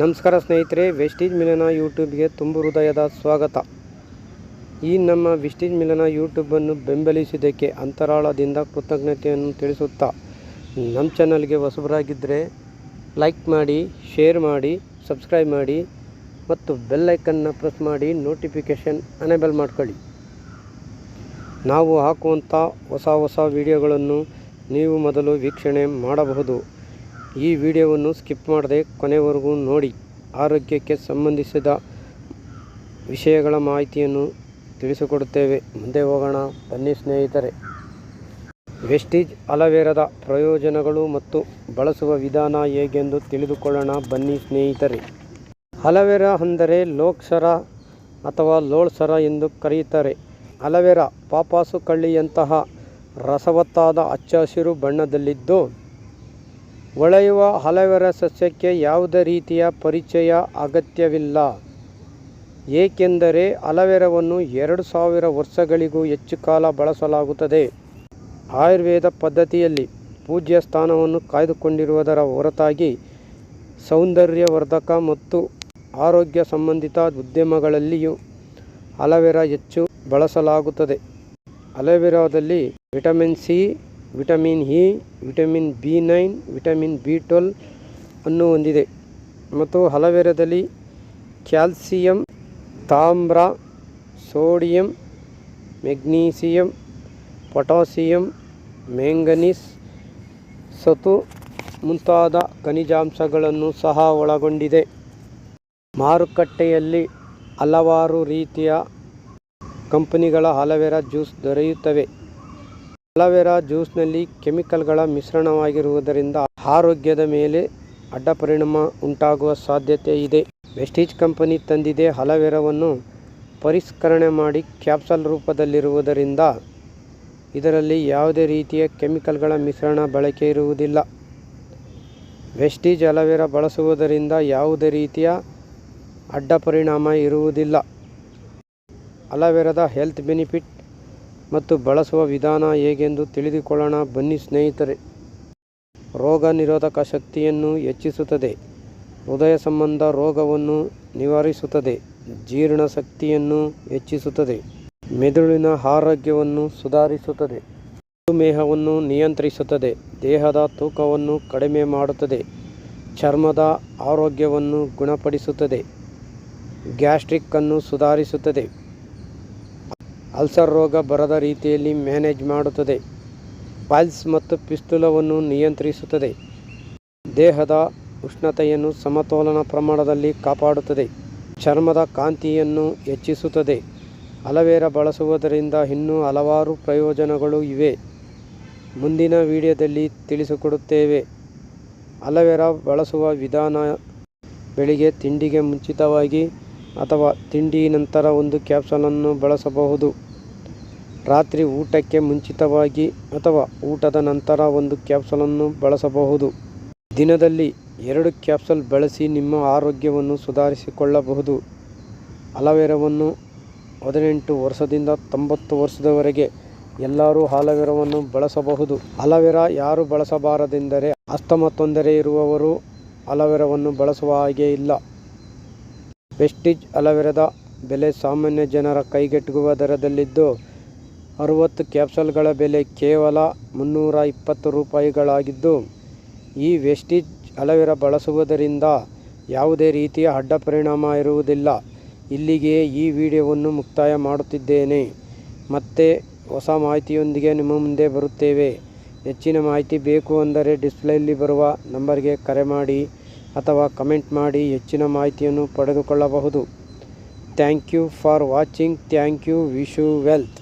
ನಮಸ್ಕಾರ ಸ್ನೇಹಿತರೆ, ವೆಸ್ಟೀಜ್ ಮಿಲನ ಯೂಟ್ಯೂಬ್ಗೆ ತುಂಬು ಹೃದಯದ ಸ್ವಾಗತ. ಈ ನಮ್ಮ ವೆಸ್ಟೀಜ್ ಮಿಲನ ಯೂಟ್ಯೂಬನ್ನು ಬೆಂಬಲಿಸಿದ್ದಕ್ಕೆ ಅಂತರಾಳದಿಂದ ಕೃತಜ್ಞತೆಯನ್ನು ತಿಳಿಸುತ್ತಾ, ನಮ್ಮ ಚಾನಲ್ಗೆ ಹೊಸಬರಾಗಿದ್ದರೆ ಲೈಕ್ ಮಾಡಿ, ಶೇರ್ ಮಾಡಿ, ಸಬ್ಸ್ಕ್ರೈಬ್ ಮಾಡಿ ಮತ್ತು ಬೆಲ್ಲೈಕನ್ನ ಪ್ರೆಸ್ ಮಾಡಿ ನೋಟಿಫಿಕೇಷನ್ ಅನೇಬಲ್ ಮಾಡ್ಕೊಳ್ಳಿ. ನಾವು ಹಾಕುವಂಥ ಹೊಸ ಹೊಸ ವಿಡಿಯೋಗಳನ್ನು ನೀವು ಮೊದಲು ವೀಕ್ಷಣೆ ಮಾಡಬಹುದು. ಈ ವಿಡಿಯೋವನ್ನು ಸ್ಕಿಪ್ ಮಾಡದೆ ಕೊನೆವರೆಗೂ ನೋಡಿ. ಆರೋಗ್ಯಕ್ಕೆ ಸಂಬಂಧಿಸಿದ ವಿಷಯಗಳ ಮಾಹಿತಿಯನ್ನು ತಿಳಿಸಿಕೊಡುತ್ತೇವೆ. ಮುಂದೆ ಹೋಗೋಣ. ಬನ್ನಿ ಸ್ನೇಹಿತರೆ. ವೆಸ್ಟೀಜ್ ಅಲವೇರದ ಪ್ರಯೋಜನಗಳು ಮತ್ತು ಬಳಸುವ ವಿಧಾನ ಹೇಗೆಂದು ತಿಳಿದುಕೊಳ್ಳೋಣ. ಬನ್ನಿ ಸ್ನೇಹಿತರೆ. ಅಲವೇರ ಅಂದರೆ ಲೋಕ್ಸರ ಅಥವಾ ಲೋಳ್ಸರ ಎಂದು ಕರೆಯುತ್ತಾರೆ. ಅಲವೇರ ಪಾಪಾಸು ಕಳ್ಳಿಯಂತಹ ರಸವತ್ತಾದ ಹಚ್ಚ ಹಸಿರು ಬಣ್ಣದಲ್ಲಿದ್ದು ಹೊಳೆಯುವ ಹಲವರ ಸಸ್ಯಕ್ಕೆ ಯಾವುದೇ ರೀತಿಯ ಪರಿಚಯ ಅಗತ್ಯವಿಲ್ಲ. ಏಕೆಂದರೆ ಅಲವೆರವನ್ನು ಎರಡು ಸಾವಿರ ವರ್ಷಗಳಿಗೂ ಹೆಚ್ಚು ಕಾಲ ಬಳಸಲಾಗುತ್ತದೆ. ಆಯುರ್ವೇದ ಪದ್ಧತಿಯಲ್ಲಿ ಪೂಜ್ಯ ಸ್ಥಾನವನ್ನು ಕಾಯ್ದುಕೊಂಡಿರುವುದರ ಹೊರತಾಗಿ ಸೌಂದರ್ಯವರ್ಧಕ ಮತ್ತು ಆರೋಗ್ಯ ಸಂಬಂಧಿತ ಉದ್ಯಮಗಳಲ್ಲಿಯೂ ಅಲವೆರಾ ಹೆಚ್ಚು ಬಳಸಲಾಗುತ್ತದೆ. ಅಲೋವೆರಾದಲ್ಲಿ vitamin C vitamin E vitamin B nine, vitamin B twelve ಅನ್ನು ಹೊಂದಿದೆ ಮತ್ತು ಹಲವೆರದಲ್ಲಿ ಕ್ಯಾಲ್ಸಿಯಂ, ತಾಮ್ರ, ಸೋಡಿಯಂ, ಮೆಗ್ನೀಸಿಯಂ ಪೊಟಾಸಿಯಂ ಮ್ಯಾಂಗನೀಸ್ ಸತು ಮುಂತಾದ ಖನಿಜಾಂಶಗಳನ್ನು ಸಹ ಒಳಗೊಂಡಿದೆ. ಮಾರುಕಟ್ಟೆಯಲ್ಲಿ ಹಲವಾರು ರೀತಿಯ ಕಂಪನಿಗಳ ಹಲವೆರ ಜ್ಯೂಸ್ ದೊರೆಯುತ್ತವೆ. ಅಲೋವೆರಾ ಜ್ಯೂಸ್ನಲ್ಲಿ ಕೆಮಿಕಲ್ಗಳ ಮಿಶ್ರಣವಾಗಿರುವುದರಿಂದ ಆರೋಗ್ಯದ ಮೇಲೆ ಅಡ್ಡ ಪರಿಣಾಮ ಉಂಟಾಗುವ ಸಾಧ್ಯತೆ ಇದೆ. ವೆಸ್ಟೀಜ್ ಕಂಪನಿ ತಂದಿದೆ ಅಲೋವೆರಾವನ್ನು ಪರಿಷ್ಕರಣೆ ಮಾಡಿ ಕ್ಯಾಪ್ಸಲ್ ರೂಪದಲ್ಲಿರುವುದರಿಂದ ಇದರಲ್ಲಿ ಯಾವುದೇ ರೀತಿಯ ಕೆಮಿಕಲ್ಗಳ ಮಿಶ್ರಣ ಬಳಕೆ ಇರುವುದಿಲ್ಲ. ವೆಸ್ಟೀಜ್ ಅಲೋವೆರಾ ಬಳಸುವುದರಿಂದ ಯಾವುದೇ ರೀತಿಯ ಅಡ್ಡ ಪರಿಣಾಮ ಇರುವುದಿಲ್ಲ. ಅಲೋವೆರಾದ ಹೆಲ್ತ್ ಬೆನಿಫಿಟ್ ಮತ್ತು ಬಳಸುವ ವಿಧಾನ ಹೇಗೆಂದು ತಿಳಿದುಕೊಳ್ಳೋಣ. ಬನ್ನಿ ಸ್ನೇಹಿತರೆ. ರೋಗ ನಿರೋಧಕ ಶಕ್ತಿಯನ್ನು ಹೆಚ್ಚಿಸುತ್ತದೆ. ಹೃದಯ ಸಂಬಂಧ ರೋಗವನ್ನು ನಿವಾರಿಸುತ್ತದೆ. ಜೀರ್ಣ ಶಕ್ತಿಯನ್ನು ಹೆಚ್ಚಿಸುತ್ತದೆ. ಮೆದುಳಿನ ಆರೋಗ್ಯವನ್ನು ಸುಧಾರಿಸುತ್ತದೆ. ಮಧುಮೇಹವನ್ನು ನಿಯಂತ್ರಿಸುತ್ತದೆ. ದೇಹದ ತೂಕವನ್ನು ಕಡಿಮೆ ಮಾಡುತ್ತದೆ. ಚರ್ಮದ ಆರೋಗ್ಯವನ್ನು ಗುಣಪಡಿಸುತ್ತದೆ. ಗ್ಯಾಸ್ಟ್ರಿಕ್ ಅನ್ನು ಸುಧಾರಿಸುತ್ತದೆ. ಅಲ್ಸರ್ ರೋಗ ಬರದ ರೀತಿಯಲ್ಲಿ ಮ್ಯಾನೇಜ್ ಮಾಡುತ್ತದೆ. ಪಲ್ಸ್ ಮತ್ತು ಪಿಸ್ತುಲವನ್ನು ನಿಯಂತ್ರಿಸುತ್ತದೆ. ದೇಹದ ಉಷ್ಣತೆಯನ್ನು ಸಮತೋಲನ ಪ್ರಮಾಣದಲ್ಲಿ ಕಾಪಾಡುತ್ತದೆ. ಚರ್ಮದ ಕಾಂತಿಯನ್ನು ಹೆಚ್ಚಿಸುತ್ತದೆ. ಅಲವೇರ ಬಳಸುವುದರಿಂದ ಇನ್ನೂ ಹಲವಾರು ಪ್ರಯೋಜನಗಳು ಇವೆ. ಮುಂದಿನ ವಿಡಿಯೋದಲ್ಲಿ ತಿಳಿಸಿಕೊಡುತ್ತೇವೆ. ಅಲವೇರ ಬಳಸುವ ವಿಧಾನ ಬೆಳಿಗ್ಗೆ ತಿಂಡಿಗೆ ಮುಂಚಿತವಾಗಿ ಅಥವಾ ತಿಂಡಿ ನಂತರ ಒಂದು ಕ್ಯಾಪ್ಸಲನ್ನು ಬಳಸಬಹುದು. ರಾತ್ರಿ ಊಟಕ್ಕೆ ಮುಂಚಿತವಾಗಿ ಅಥವಾ ಊಟದ ನಂತರ ಒಂದು ಕ್ಯಾಪ್ಸಲನ್ನು ಬಳಸಬಹುದು. ದಿನದಲ್ಲಿ ಎರಡು ಕ್ಯಾಪ್ಸಲ್ ಬಳಸಿ ನಿಮ್ಮ ಆರೋಗ್ಯವನ್ನು ಸುಧಾರಿಸಿಕೊಳ್ಳಬಹುದು. ಅಲವೇರವನ್ನು ಹದಿನೆಂಟು ವರ್ಷದಿಂದ ತೊಂಬತ್ತು ವರ್ಷದವರೆಗೆ ಎಲ್ಲರೂ ಅಲವೇರವನ್ನು ಬಳಸಬಹುದು. ಅಲವೇರ ಯಾರು ಬಳಸಬಾರದೆಂದರೆ ಅಸ್ತಮ ತೊಂದರೆ ಇರುವವರು ಅಲವೇರವನ್ನು ಬಳಸುವ ಹಾಗೆ ಇಲ್ಲ. ವೆಸ್ಟಿಜ್ ಅಲೋವೆರಾದ ಬೆಲೆ ಸಾಮಾನ್ಯ ಜನರ ಕೈಗೆಟುಕುವ ದರದಲ್ಲಿದ್ದು ಅರುವತ್ತು ಕ್ಯಾಪ್ಸಲ್ಗಳ ಬೆಲೆ ಕೇವಲ ಮುನ್ನೂರ ಇಪ್ಪತ್ತು ರೂಪಾಯಿಗಳಾಗಿದ್ದು, ಈ ವೆಸ್ಟೀಜ್ ಅಲೋವೆರಾ ಬಳಸುವುದರಿಂದ ಯಾವುದೇ ರೀತಿಯ ಅಡ್ಡ ಪರಿಣಾಮ ಇರುವುದಿಲ್ಲ. ಇಲ್ಲಿಗೆ ಈ ವಿಡಿಯೋವನ್ನು ಮುಕ್ತಾಯ ಮಾಡುತ್ತಿದ್ದೇನೆ. ಮತ್ತೆ ಹೊಸ ಮಾಹಿತಿಯೊಂದಿಗೆ ನಿಮ್ಮ ಮುಂದೆ ಬರುತ್ತೇವೆ. ಹೆಚ್ಚಿನ ಮಾಹಿತಿ ಬೇಕು ಅಂದರೆ ಡಿಸ್ಪ್ಲೇಯಲ್ಲಿ ಬರುವ ನಂಬರ್ಗೆ ಕರೆ ಮಾಡಿ ಅಥವಾ ಕಮೆಂಟ್ ಮಾಡಿ ಹೆಚ್ಚಿನ ಮಾಹಿತಿಯನ್ನು ಪಡೆದುಕೊಳ್ಳಬಹುದು. Thank you for watching. Thank you. Vishu wealth.